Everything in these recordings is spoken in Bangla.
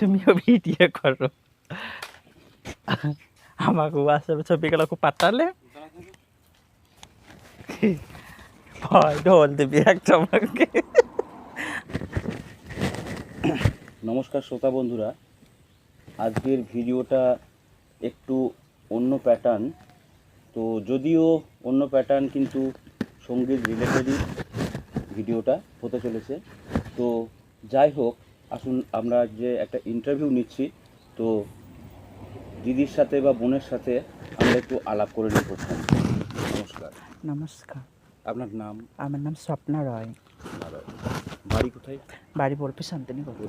তুমিও ভিডিও করো। আমাকে হোয়াটসঅ্যাপে ছবিগুলোকে পাঠালে। ভয় ঢোল দিবি একটা আমাকে। নমস্কার শ্রোতা বন্ধুরা আজকের ভিডিওটা একটু অন্য প্যাটার্ন তো যদিও অন্য প্যাটার্ন কিন্তু সংগীত রিলেটেডই ভিডিওটা হতে চলেছে। তো যাই হোক আসুন আমরা যে একটা ইন্টারভিউ নিচ্ছি তো দিদির সাথে বা বোনের সাথে আমরা একটু আলাপ করে নিই প্রথম। নমস্কার। নমস্কার। আপনার নাম? আমার নাম স্বপ্না রয়। বাড়ি কোথায়? বাড়ি বলবে শান্তিনিকেতন।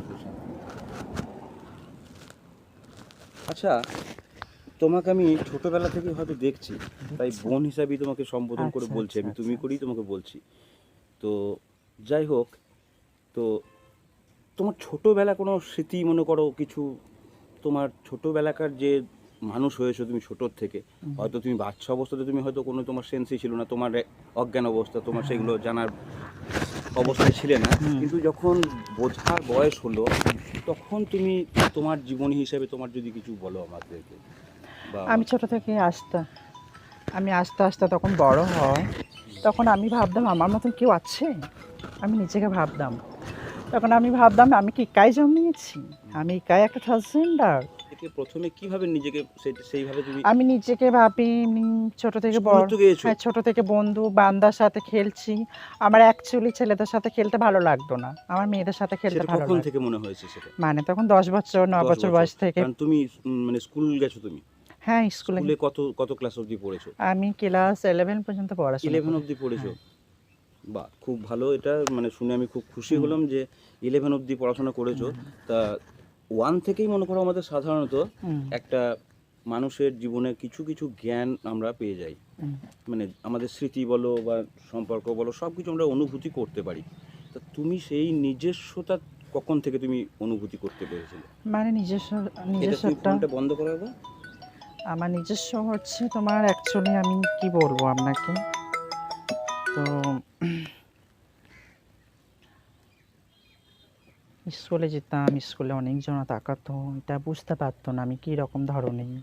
আচ্ছা তোমাকে আমি ছোটবেলা থেকে হয়তো দেখছি তাই বোন হিসাবেই তোমাকে সম্বোধন করে আচ্ছা, বলছি আমি আচ্ছা, তুমি আচ্ছা। করেই তোমাকে বলছি। তো যাই হোক তো তোমার ছোটবেলা কোনো স্মৃতি মনে করো কিছু? তোমার ছোটবেলাকার যে মানুষ হয়েছো তুমি ছোটোর থেকে হয়তো তুমি বাচ্চা অবস্থাতে তুমি হয়তো কোনো তোমার সেন্সই ছিল না তোমার অজ্ঞান অবস্থা তোমার সেগুলো জানার অবস্থায় ছিলে না। কিন্তু যখন বোঝার বয়স হলো তখন তুমি তোমার জীবনী হিসেবে তোমার যদি কিছু বলো আমাদেরকে। আমি ছোট থেকে আসতাম আমি আস্তে আস্তে তখন বড় হয় তখন আমি ভাবতাম আমার মতন কেউ আছে? আমি নিজেকে ভাবতাম। তখন আমি ভাবতাম আমি কি একাই জন্মিয়েছি? আমি একাই একটা ট্রান্সজেন্ডার প্রথমে কীভাবে নিজেকে সেইভাবে তুমি আমি নিজেকে ভাবি ছোট থেকে বড় হ্যাঁ ছোট থেকে বন্ধু বান্দার সাথে খেলছি। আমার অ্যাকচুয়ালি ছেলেদের সাথে খেলতে ভালো লাগতো না। আমার মেয়েদের সাথে খেলতে ভালো কখন থেকে মনে হয়েছে সেটা? মানে তখন দশ বছর ন বছর বয়স থেকে। তুমি মানে স্কুল গেছো তুমি? হ্যাঁ স্কুলে। স্কুলে কত কত ক্লাস অবধি পড়েছো? আমি ক্লাস ইলেভেন পর্যন্ত পড়াশোনা ইলেভেন করি। অবধি পড়েছো? হ্যাঁ। বাহ খুব ভালো। এটা মানে শুনে আমি খুব খুশি হলাম যে ইলেভেন অবধি পড়াশোনা করেছ। তা ওয়ান থেকেই মনে করো আমাদের সাধারণত একটা মানুষের জীবনে কিছু কিছু জ্ঞান আমরা পেয়ে যাই। মানে আমাদের স্মৃতি বলো বা সম্পর্ক বলো সব কিছু আমরা অনুভূতি করতে পারি। তা তুমি সেই নিজস্বতা কখন থেকে তুমি অনুভূতি করতে পেরেছিলে? মানে নিজস্ব নিজস্বটা বন্ধ করাবো? আমার নিজস্ব হচ্ছে তোমার অ্যাকচুয়ালি আমি কি বলব আপনাকে? তো স্কুলে যেতাম, স্কুলে অনেকজন তাকাতো, এটা বুঝতে পারতো না আমি কী রকম ধরনের।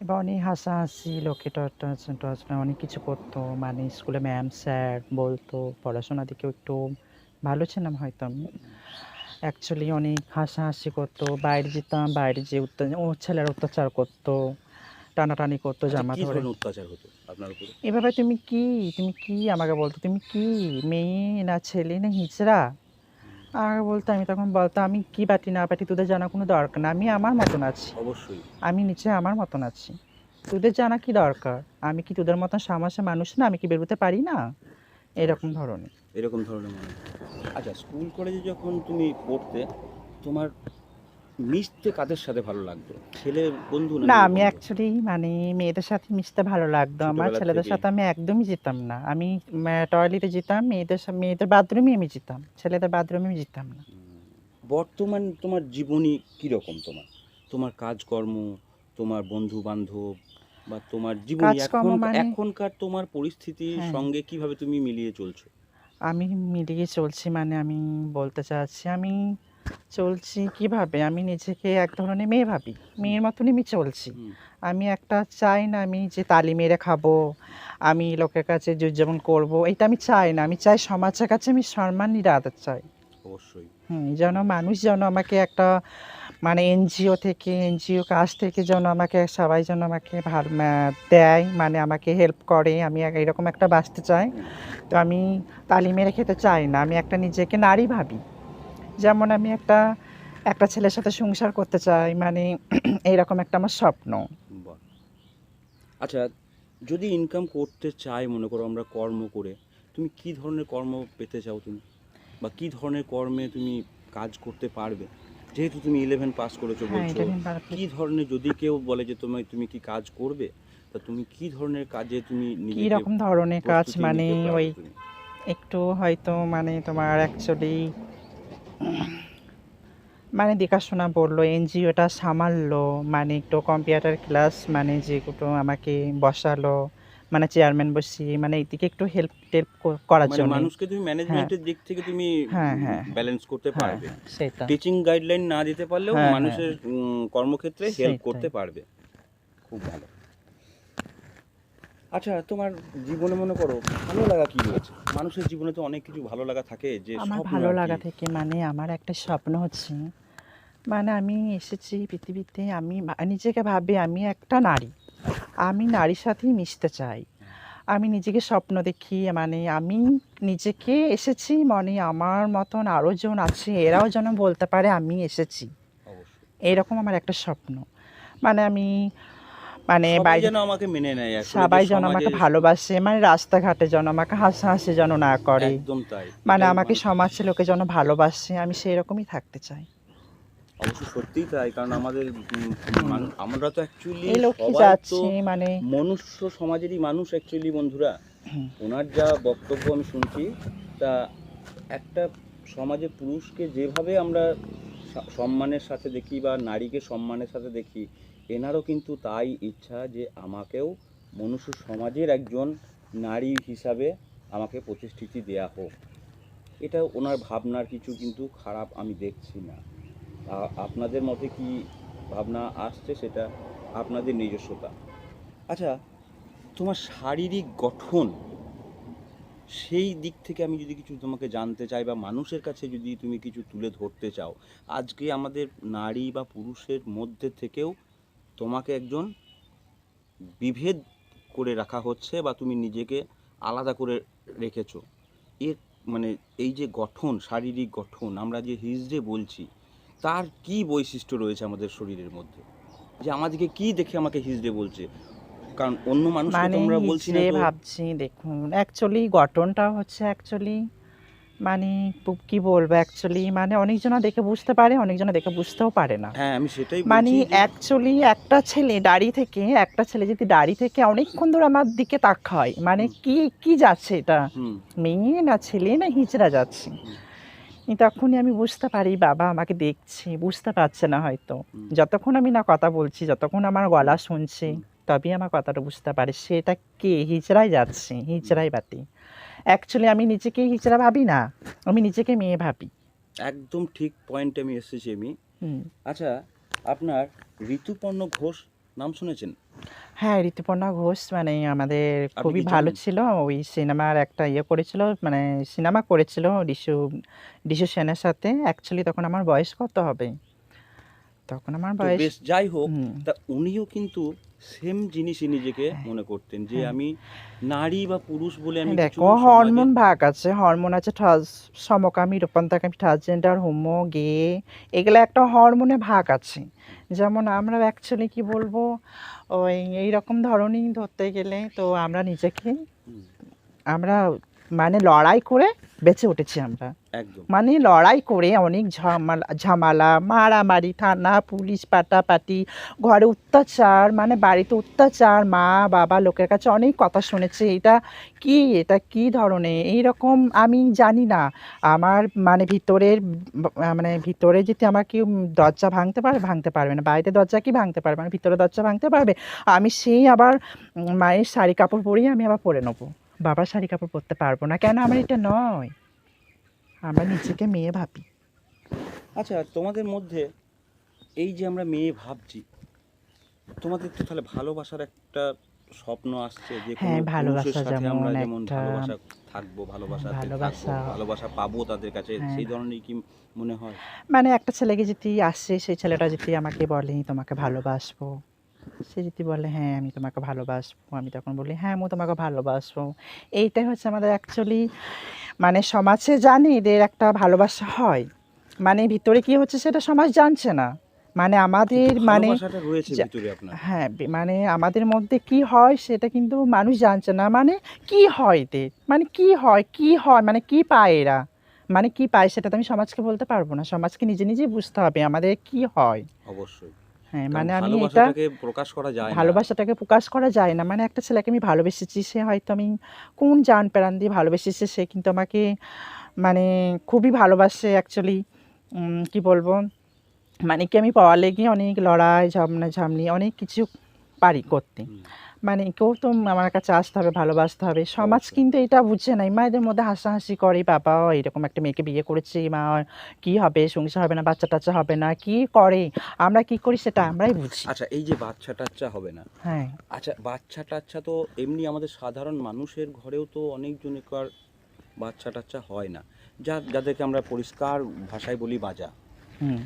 এবার অনেক হাসাহাসি, লোকে টস অনেক কিছু করতো মানে স্কুলে ম্যাম স্যার বলতো, পড়াশোনা দিকেও একটু ভালো ছিলাম হয়তো আমি। অ্যাকচুয়ালি অনেক হাসাহাসি করতো, বাইরে যেতাম, বাইরে যে অত্যাচার ও ছেলেরা অত্যাচার করতো। টানাটানি করতো আচ্ছা, জামা ধরে অত্যাচার হতো আপনার উপরে? এভাবে তুমি কি তুমি কি আমাকে বলতো? তুমি কি মেয়ে না ছেলে না হিজড়া আমাকে বলতো আমি তখন বলতো আমি কি পাটি না পাটি তোদের জানা কোনো দরকার না? আমি আমার মতন আছি। অবশ্যই। আমি নিচে আমার মতন আছি। তোদের জানা কি দরকার? আমি কি তোদের মতন সামাসে মানুষ না? আমি কি বেরোতে পারি না? এরকম ধরনের। এরকম ধরনের আচ্ছা স্কুল কলেজে যখন তুমি পড়তে তোমার মিশতে কাদের সাথে ভালো লাগতো? ছেলে বন্ধু না আমি অ্যাকচুয়ালি মানে মেয়েদের সাথে মিশতে ভালো লাগতো। আমার ছেলেদের সাথে আমি একদমই যেতাম না। আমি টয়লেটে যেতাম মেয়েদের মেয়েদের বাথরুমে আমি যেতাম। ছেলেদের বাথরুমে আমি যেতাম না। বর্তমান তোমার জীবনী কীরকম তোমার? তোমার কাজকর্ম তোমার বন্ধু বান্ধব বা তোমার জীবনী মানে- এখনকার তোমার পরিস্থিতির হ্যাঁ। সঙ্গে কীভাবে তুমি মিলিয়ে চলছো? আমি মিলিয়ে চলছি মানে আমি বলতে চাচ্ছি আমি চলছি কীভাবে? আমি নিজেকে এক ধরনের মেয়ে ভাবি। মেয়ের মতনই আমি চলছি। আমি একটা চাই না আমি যে তালি মেরে খাব আমি লোকের কাছে যেমন করব এটা আমি চাই না। আমি চাই সমাজের কাছে আমি সম্মান নিরাদার চাই। অবশ্যই। হুম যেন মানুষ যেন আমাকে একটা মানে এনজিও থেকে এনজিও কাজ থেকে যেন আমাকে সবাই যেন আমাকে ভালো দেয় মানে আমাকে হেল্প করে আমি এক- এরকম একটা বাঁচতে চাই। তো আমি তালি মেরে খেতে চাই না। আমি একটা নিজেকে নারী ভাবি। যেমন আমি একটা একটা ছেলের সাথে সংসার করতে চাই মানে এইরকম একটা আমার স্বপ্ন। আচ্ছা যদি ইনকাম করতে চাই মনে করো আমরা কর্ম করে তুমি কি ধরনের কর্ম পেতে চাও তুমি? বা কি ধরনের কর্মে তুমি কাজ করতে পারবে? যেহেতু তুমি ইলেভেন পাস করেছ হ্যাঁ বলছো কি ধরনের যদি কেউ বলে যে তুমি তুমি কি কাজ করবে তা তুমি কি ধরনের কাজে তুমি কি রকম ধরনের কাজ মানে ওই একটু হয়তো মানে তোমার অ্যাকচুয়ালি মানে দেখাশোনা বলল এনজিওটা সামাললো মানে একটু কম্পিউটার ক্লাস মানে যেগুলো আমাকে বসালো মানে চেয়ারম্যান বসিয়ে মানে এইদিকে একটু হেল্প টেল্প করার মানে জন্য। মানুষকে তুমি ম্যানেজমেন্টের দিক থেকে তুমি হ্যাঁ, হ্যাঁ। ব্যালেন্স করতে হ্যাঁ পারবে। সেটা। টিচিং গাইডলাইন না দিতে পারলেও হ্যাঁ, মানুষের কর্মক্ষেত্রে হেল্প করতে পারবে। খুব ভালো। আচ্ছা তোমার জীবনে মনে করো ভালো লাগা কি রয়েছে? মানুষের জীবনে তো অনেক কিছু ভালো লাগা থাকে যে আমার ভালো লাগা থেকে মানে আমার একটা স্বপ্ন হচ্ছে মানে আমি এসেছি পৃথিবীতে আমি নিজেকে ভাবি আমি একটা নারী আমি নারীর সাথেই মিশতে চাই। আমি নিজেকে স্বপ্ন দেখি মানে আমি নিজেকে এসেছি মানে আমার মতন আরও জন আছে এরাও যেন বলতে পারে আমি এসেছি। এরকম আমার একটা স্বপ্ন। মানে আমি মানে সবাই যেন আমাকে মেনে নেয় সবাই যেন আমাকে ভালোবাসে মানে রাস্তাঘাটে যেন আমাকে হাসাহাসি যেন না করে। একদম তাই মানে আমাকে সমাজের লোকে যেন ভালোবাসে আমি সেই রকমই থাকতে চাই। অবশ্য সত্যিই তাই কারণ আমাদের আমরা তো অ্যাকচুয়ালি যাচ্ছি মানে মনুষ্য সমাজেরই মানুষ অ্যাকচুয়ালি বন্ধুরা। ওনার যা বক্তব্য আমি শুনছি তা একটা সমাজে পুরুষকে যেভাবে আমরা সম্মানের সাথে দেখি বা নারীকে সম্মানের সাথে দেখি এনারও কিন্তু তাই ইচ্ছা যে আমাকেও মনুষ্য সমাজের একজন নারী হিসাবে আমাকে প্রতিষ্ঠিতি দেয়া হোক। এটা ওনার ভাবনার কিছু কিন্তু খারাপ আমি দেখছি না। আপনাদের মতে কি ভাবনা আসছে সেটা আপনাদের নিজস্বতা? আচ্ছা তোমার শারীরিক গঠন, সেই দিক থেকে আমি যদি কিছু তোমাকে জানতে চাই বা মানুষের কাছে যদি তুমি কিছু তুলে ধরতে চাও, আজকে আমাদের নারী বা পুরুষের মধ্যে থেকেও তোমাকে একজন বিভেদ করে রাখা হচ্ছে বা তুমি নিজেকে আলাদা করে রেখেছো। এর মানে এই যে গঠন শারীরিক গঠন আমরা যে হিজড়ে বলছি তার কি বৈশিষ্ট্য রয়েছে আমাদের শরীরের মধ্যে? যে আমাদেরকে কি দেখে আমাকে হিজড়ে বলছে? কারণ অন্য মানুষকে মানে তোমরা বলছি না ভাবছি দেখুন অ্যাকচুয়ালি গঠনটা হচ্ছে অ্যাকচুয়ালি মানে কি বলব অ্যাকচুয়ালি মানে অনেকজনা দেখে বুঝতে পারে অনেকজনা দেখে বুঝতেও পারে না। হ্যাঁ আমি সেটাই মানে অ্যাকচুয়ালি একটা ছেলে দাঁড়িয়ে থেকে একটা ছেলে যদি দাঁড়িয়ে থেকে অনেকক্ষণ ধরে আমার দিকে তাকায় মানে কি কি যাচ্ছে এটা? মেয়ে না ছেলে না হিজড়া যাচ্ছে? তখনই আমি বুঝতে পারি বাবা আমাকে দেখছে বুঝতে পারছে না হয়তো। যতক্ষণ আমি না কথা বলছি যতক্ষণ আমার গলা শুনছে। তবেই আমার কথাটা বুঝতে পারে সেটা কে? হিজড়াই যাচ্ছে হিজড়াই বাতি। অ্যাকচুয়ালি আমি নিজেকে হিজড়া ভাবি না। আমি নিজেকে মেয়ে ভাবি। একদম ঠিক পয়েন্টে আমি এসেছি আমি। আচ্ছা আপনার ঋতুপর্ণ ঘোষ নাম শুনেছেন? হ্যাঁ ঋতুপর্ণা ঘোষ মানে আমাদের খুবই ভালো ছিল। ওই সিনেমার একটা ইয়ে করেছিল মানে সিনেমা করেছিল ডিশু ডিশু সেনের সাথে। অ্যাকচুয়ালি তখন আমার বয়স কত হবে? তখন আমার বয়স বেশ যাই হোক তা উনিও কিন্তু সেম জিনিসই নিজেকে হ্যাঁ। মনে করতেন যে হ্যাঁ। আমি নারী বা পুরুষ বলে আমি দেখো হরমোন ভাগ আছে হরমোন আছে ট্রান্স সমকামী রূপান্তরকামী ট্রান্সজেন্ডার হোমো গে এগুলো একটা হরমোনে ভাগ আছে যেমন আমরা অ্যাকচুয়ালি কি বলব ওই এই রকম ধরনই ধরতে গেলে তো আমরা নিজেকে আমরা মানে লড়াই করে বেঁচে উঠেছি আমরা। মানে লড়াই করে অনেক ঝামেলা ঝামেলা মারামারি থানা পুলিশ পাটাপাটি ঘরে অত্যাচার মানে বাড়িতে অত্যাচার মা বাবা লোকের কাছে অনেক কথা শুনেছি। এটা কি? এটা কি ধরনের? এইরকম আমি জানি না। আমার মানে ভিতরের মানে ভিতরে যদি আমার কি দরজা ভাঙতে পারে ভাঙতে পারবে না। বাইরে দরজা কি ভাঙতে পারবে? না ভিতরে দরজা ভাঙতে পারবে? আমি সেই আবার মায়ের শাড়ি কাপড় পরিয়ে আমি আবার পরে নেব। বাবার শাড়ি কাপড় পরতে পারব না। কেন? আমার এটা নয়। আমরা নিজেকে মেয়ে ভাবি। আচ্ছা তোমাদের মধ্যে এই যে আমরা মেয়ে ভাবছি তোমাদের তো তাহলে ভালোবাসার একটা স্বপ্ন আসছে যে হ্যাঁ, ভালোবাসা যেমন একটা- ভালোবাসা থাকব ভালোবাসাতে থাকব ভালোবাসা- ভালোবাসা পাবো তাদের কাছে হ্যাঁ। সেই ধরনের কি মনে হয়? মানে একটা ছেলেকে যদি আসে সেই ছেলেটা যদি আমাকে বলে তোমাকে ভালোবাসবো। সে যদি বলে হ্যাঁ আমি তোমাকে ভালোবাসবো আমি তখন বলি হ্যাঁ আমি তোমাকে ভালোবাসবো। এইটাই হচ্ছে আমাদের অ্যাকচুয়ালি মানে সমাজে জানি এদের একটা ভালোবাসা হয়। মানে ভিতরে কি হচ্ছে সেটা সমাজ জানছে না। মানে আমাদের মানে হ্যাঁ মানে আমাদের মধ্যে কি হয় সেটা কিন্তু মানুষ জানছে না। মানে কি হয় এদের মানে কি হয়? কি হয়? মানে কি পায় এরা? মানে কি পায় সেটা তো আমি সমাজকে বলতে পারব না। সমাজকে নিজে নিজেই বুঝতে হবে আমাদের কি হয়। অবশ্যই। হ্যাঁ মানে আমি এটা ভালোবাসাটাকে প্রকাশ করা যায় না। ভালোবাসাটাকে প্রকাশ করা যায় না। মানে একটা ছেলেকে আমি ভালোবেসেছি সে হয়তো আমি কোন জান প্রাণ দিয়ে ভালোবেসেছে সে কিন্তু আমাকে মানে খুবই ভালোবাসে অ্যাকচুয়ালি কি বলব? মানে কি আমি পাওয়ার লেগে অনেক লড়াই ঝামনা ঝামনি অনেক কিছু পারি করতে। মানে কেউ তো আমার কাছে আসতে হবে ভালোবাসতে হবে। সমাজ কিন্তু এটা বুঝছে নাই। মায়েদের মধ্যে হাসাহাসি করে বাবা এরকম একটা মেয়েকে বিয়ে করেছি মা কি হবে সংসার হবে না বাচ্চা টাচ্চা হবে না কি করে আমরা কি করি সেটা আমরাই বুঝি। আচ্ছা এই যে বাচ্চা টাচ্চা হবে না হ্যাঁ। আচ্ছা বাচ্চা টাচ্চা তো এমনি আমাদের সাধারণ মানুষের ঘরেও তো অনেকজনকার বাচ্চা টাচ্চা হয় না। যা যাদেরকে আমরা পরিষ্কার ভাষায় বলি বাজা। হুম।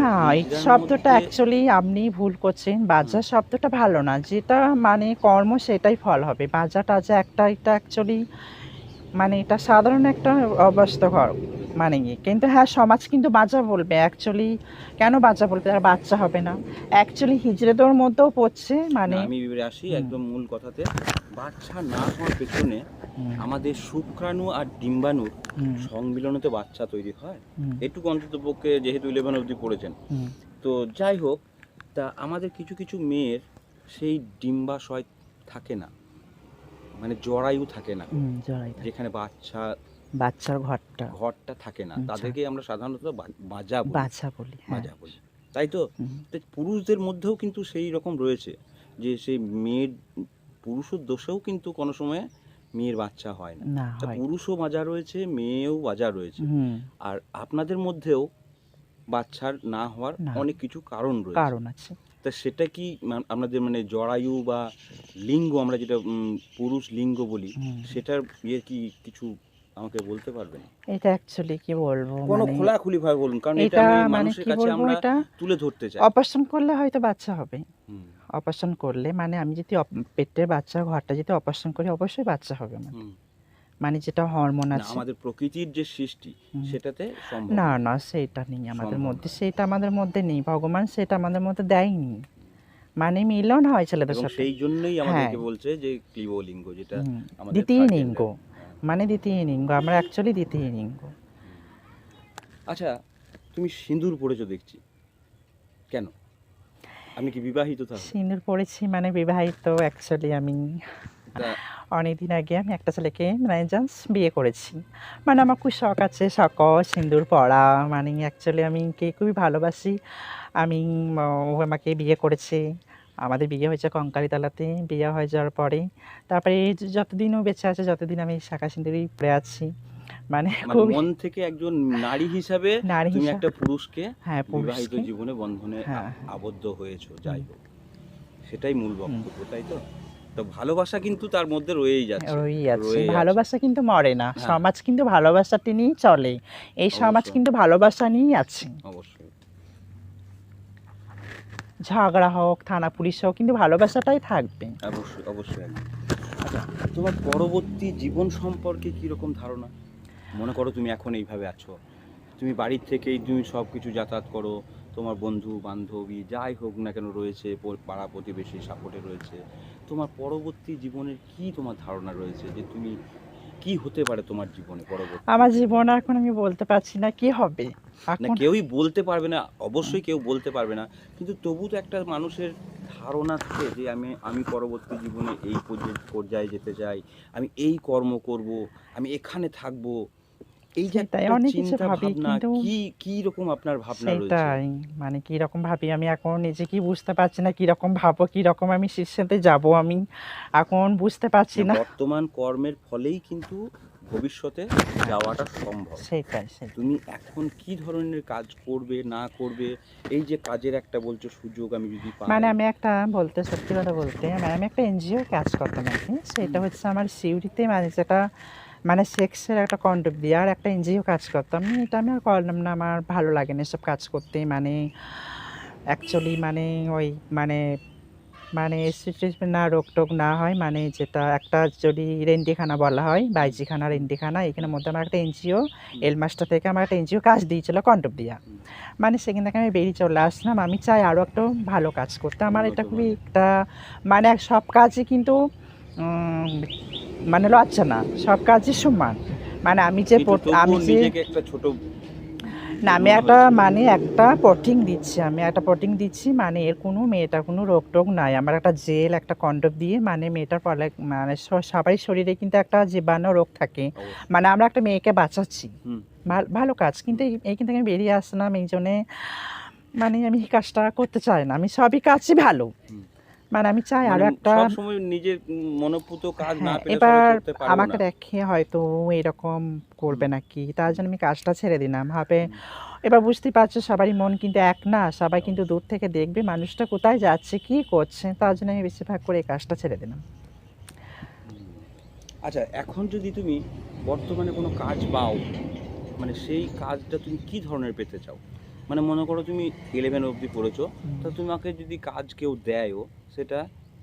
না এই শব্দটা অ্যাকচুয়ালি আপনি ভুল করছেন। বাজা শব্দটা ভালো না। যেটা মানে কর্ম সেটাই ফল হবে। বাজা টাজা একটা এটা অ্যাকচুয়ালি মানে এটা সাধারণ একটা অবস্থা ঘর মানে ইয়ে। কিন্তু হ্যাঁ সমাজ কিন্তু বাজা বলবে। অ্যাকচুয়ালি কেন বাজা বলবে? তার বাচ্চা হবে না। অ্যাকচুয়ালি হিজড়েদের মধ্যেও পড়ছে মানে আমি আসি একদম মূল কথাতে। বাচ্চা না হওয়ার পেছনে আমাদের শুক্রাণু আর ডিম্বাণুর সম্মিলনে তো বাচ্চা তৈরি হয়। এটুকু অন্তত পক্ষে যেহেতু ইলেভেন অবধি পড়েছেন। তো যাই হোক তা আমাদের কিছু কিছু মেয়ের সেই ডিম্বাশয় থাকে না। মানে জরায়ু থাকে না। যেখানে বাচ্চা বাচ্চার ঘরটা। ঘরটা থাকে না। আচ্ছা। তাদেরকে আমরা সাধারণত বা- বাজা বলি। বাচ্চা বলি হ্যাঁ। বাজা বলি। তাই তো? পুরুষদের মধ্যেও কিন্তু সেই রকম রয়েছে যে সেই মেয়ের পুরুষের দোষেও কিন্তু কোনো সময় মেয়ের বাচ্চা হয় না। পুরুষও বাজা রয়েছে মেয়েও বাজা রয়েছে। আর আপনাদের মধ্যেও বাচ্চার না হওয়ার অনেক কিছু কারণ রয়েছে। কারণ আছে। তা সেটা কি আপনাদের মানে জরায়ু বা লিঙ্গ আমরা যেটা পুরুষ লিঙ্গ বলি সেটার ইয়ে কি কিছু আমাকে বলতে পারবেন এটা অ্যাকচুয়ালি কি বলব? কোনো মানে খোলাখুলি ভাবে বলুন কারণ এটা মানে মানুষের কাছে আমরা এটা? তুলে ধরতে চাই। অপারেশন করলে হয়তো বাচ্চা হবে। অপারেশন করলে মানে আমি যদি পেটের বাচ্চা ঘরটা যদি অপারেশন করি অবশ্যই বাচ্চা হবে আমার। হুম। মানে যেটা হরমোন আছে। আমাদের প্রকৃতির যে সৃষ্টি সেটাতে না না। সেটা নেই আমাদের মধ্যে। সেটা আমাদের মধ্যে নেই ভগবান সেটা আমাদের মধ্যে দেয়নি। মানে মিলন হয় ছেলেদের সাথে। সেই জন্যই আমাদেরকে হ্যাঁ। বলছে যে ক্লিবলিঙ্গ যেটা আমাদের দ্বিতীয় লিঙ্গ। মানে দ্বিতীয় লিঙ্গ আমরা অ্যাকচুয়ালি দ্বিতীয় লিঙ্গ। আচ্ছা তুমি সিঁদুর পড়েছো দেখছি। কেন? আমি কি বিবাহিত সিঁদুর পড়েছি মানে বিবাহিত অ্যাকচুয়ালি আমি। অনেকদিন আগে আমি একটা ছেলেকে মানে জাস্ট বিয়ে করেছি। মানে আমার খুব শখ আছে শখ সিঁদুর পড়া মানে অ্যাকচুয়ালি আমি কে খুবই ভালোবাসি। আমি ও আমাকে বিয়ে করেছে। আমাদের বিয়ে হয়েছে কঙ্কালীতলাতে। বিয়ে হয়ে যাওয়ার পরে তারপরে এই যে যতদিন ও বেঁচে আছে যতদিন আমি শাখা সিঁদুরই পড়ে আছি। মানে মানে মন থেকে একজন নারী হিসাবে তুমি একটা পুরুষকে হ্যাঁ বিবাহিত জীবনে বন্ধনে হ্যাঁ। আবদ্ধ হয়েছো যাই হোক। সেটাই মূল বক্তব্য তাই তো? তো ভালোবাসা কিন্তু তার মধ্যে রয়েই যাচ্ছে রয়েই আছে ভালোবাসা কিন্তু মরে না হ্যাঁ। সমাজ কিন্তু ভালোবাসাটি নিয়েই চলে এই সমাজ কিন্তু ভালোবাসা নিয়েই আছে। অবশ্যই। ঝগড়া হোক থানা পুলিশ হোক কিন্তু ভালোবাসাটাই থাকবে। অবশ্যই অবশ্যই। আচ্ছা তোমার পরবর্তী জীবন সম্পর্কে কি রকম ধারণা? মনে করো তুমি এখন এইভাবে আছো। তুমি বাড়ির থেকেই তুমি সব কিছু যাতায়াত করো তোমার বন্ধু বান্ধবী যাই হোক না কেন রয়েছে পাড়া প্রতিবেশী সাপোর্টে রয়েছে তোমার পরবর্তী জীবনের কি তোমার ধারণা রয়েছে যে তুমি কি হতে পারে তোমার জীবনে পরবর্তী? আমার জীবন এখন আমি বলতে পারছি না কি হবে। না কেউই বলতে পারবে না অবশ্যই কেউ বলতে পারবে না কিন্তু তবু তো একটা মানুষের ধারণা থাকে যে আমি আমি পরবর্তী জীবনে এই পর্য- পর্যায়ে যেতে চাই আমি এই কর্ম করব আমি এখানে থাকব এই যে সেটাই, অনেক কিছু চিন্তা ভাবি, ভাবনা কিন্তু কি কি রকম আপনার ভাবনা রয়েছে? সেটাই মানে কি রকম ভাবি আমি এখন নিজে কি বুঝতে পারছি না কি রকম ভাবো কি রকম আমি শীর্ষেতে যাব আমি এখন বুঝতে পারছি না বর্তমান কর্মের ফলেই কিন্তু ভবিষ্যতে যাওয়াটা সম্ভব। সেটাই সেটাই। তুমি এখন কি ধরনের কাজ করবে না করবে? এই যে কাজের একটা বলছো সুযোগ আমি যদি পাই। মানে আমি একটা বলতে সত্যি কথা বলতে মানে আমি একটা এনজিও কাজ করতাম আর কি সেটা হচ্ছে আমার সিউড়িতে মানে যেটা মানে সেক্সের একটা কন্ট্যাক্ট দিয়ে আর একটা এনজিও কাজ করতাম। এটা আমি আর করলাম না আমার ভালো লাগে না এসব কাজ করতে। মানে অ্যাকচুয়ালি মানে ওই মানে মানে না রোগ টোগ না হয়। মানে যেটা একটা যদি রেন্ডিখানা বলা হয় বাইজিখানা রেন্ডিখানা এখানের মধ্যে আমার একটা এনজিও এলমাস্টার থেকে আমার একটা এনজিও কাজ দিয়েছিল কন্ট্যাক্ট দিয়া। মানে সেখান থেকে আমি বেরিয়ে চলে আসলাম। আমি চাই আরও একটু ভালো কাজ করতে। আমার এটা খুবই একটা মানে সব কাজই কিন্তু মানে লজ্জা না সব কাজই সমান। মানে আমি যে আমি যে একটা ছোট না আমি একটা মানে একটা পটিং দিচ্ছি আমি একটা পটিং দিচ্ছি মানে এর কোনো মেয়েটার কোনো রোগ টোগ নাই। আমার একটা জেল একটা কন্ডপ দিয়ে মানে মেয়েটার পলে মানে সবারই শরীরে কিন্তু একটা জীবাণু রোগ থাকে। মানে আমরা একটা মেয়েকে বাঁচাচ্ছি। ভালো কাজ কিন্তু এই- কিন্তু আমি বেরিয়ে আসলাম এই জন্যে মানে আমি এই কাজটা করতে চাই না। আমি সবই কাজই ভালো। মানে আমি চাই আরও মানে একটা সবসময় নিজের মনোপুত কাজ না পেলে এবার আমাকে দেখে হয়তো এরকম করবে নাকি তার জন্য আমি কাজটা ছেড়ে দিলাম ভাবে এবার বুঝতেই পারছ সবারই মন কিন্তু এক না সবাই কিন্তু দূর থেকে দেখবে মানুষটা কোথায় যাচ্ছে কি করছে তার জন্য আমি বেশিরভাগ করে এই কাজটা ছেড়ে দিলাম। আচ্ছা এখন যদি তুমি বর্তমানে কোনো কাজ পাও মানে সেই কাজটা তুমি কি ধরনের পেতে চাও? মানে মনে করো তুমি ইলেভেন অবধি পড়েছো তা তোমাকে যদি কাজ কেউ দেয়ও সেটা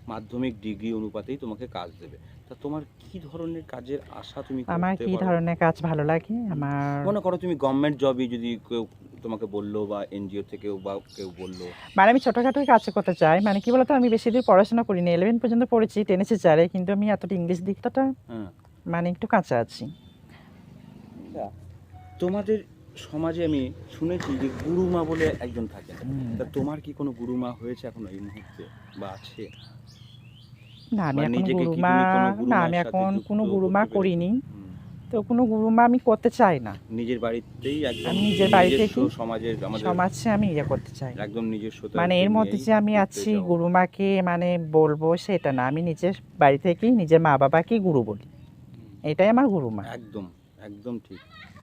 মাধ্যমিক ডিগ্রি অনুপাতেই তোমাকে কাজ দেবে। তা তোমার কি ধরনের কাজের আশা তুমি আমার কি ধরনের কাজ ভালো লাগে? আমার মনে করো তুমি গভর্নমেন্ট জবই যদি কেউ তোমাকে বলল বা এনজিও থেকেও বা কেউ বলল। মানে আমি ছোটোখাটোই কাজ করতে চাই মানে কি বলতো আমি বেশি দূর পড়াশোনা করিনি ইলেভেন পর্যন্ত পড়েছি টেনে চারে কিন্তু আমি এতটা ইংলিশ দিকটা হ্যাঁ। মানে একটু কাঁচা আছি। তোমাদের সমাজে আমি শুনেছি যে গুরুমা বলে একজন থাকেন। তা তোমার কি কোনো গুরুমা হয়েছে এখন এই মুহূর্তে বা আছে? না আমি এখন গুরুমা না আমি এখন কোনো গুরুমা? করিনি। তো কোনো গুরুমা আমি করতে চাই না। নিজের বাড়িতেই একদম আমি নিজের বাড়িতে সমাজের আমাদের সমাজে আমি ইয়ে করতে চাই। একদম নিজের নিজস্ব মানে এর মধ্যে যে আমি আছি গুরুমাকে মানে বলব সেটা না। আমি নিজের বাড়ি থেকেই নিজের মা বাবাকেই গুরু বলি। এটাই আমার গুরুমা। একদম একদম ঠিক।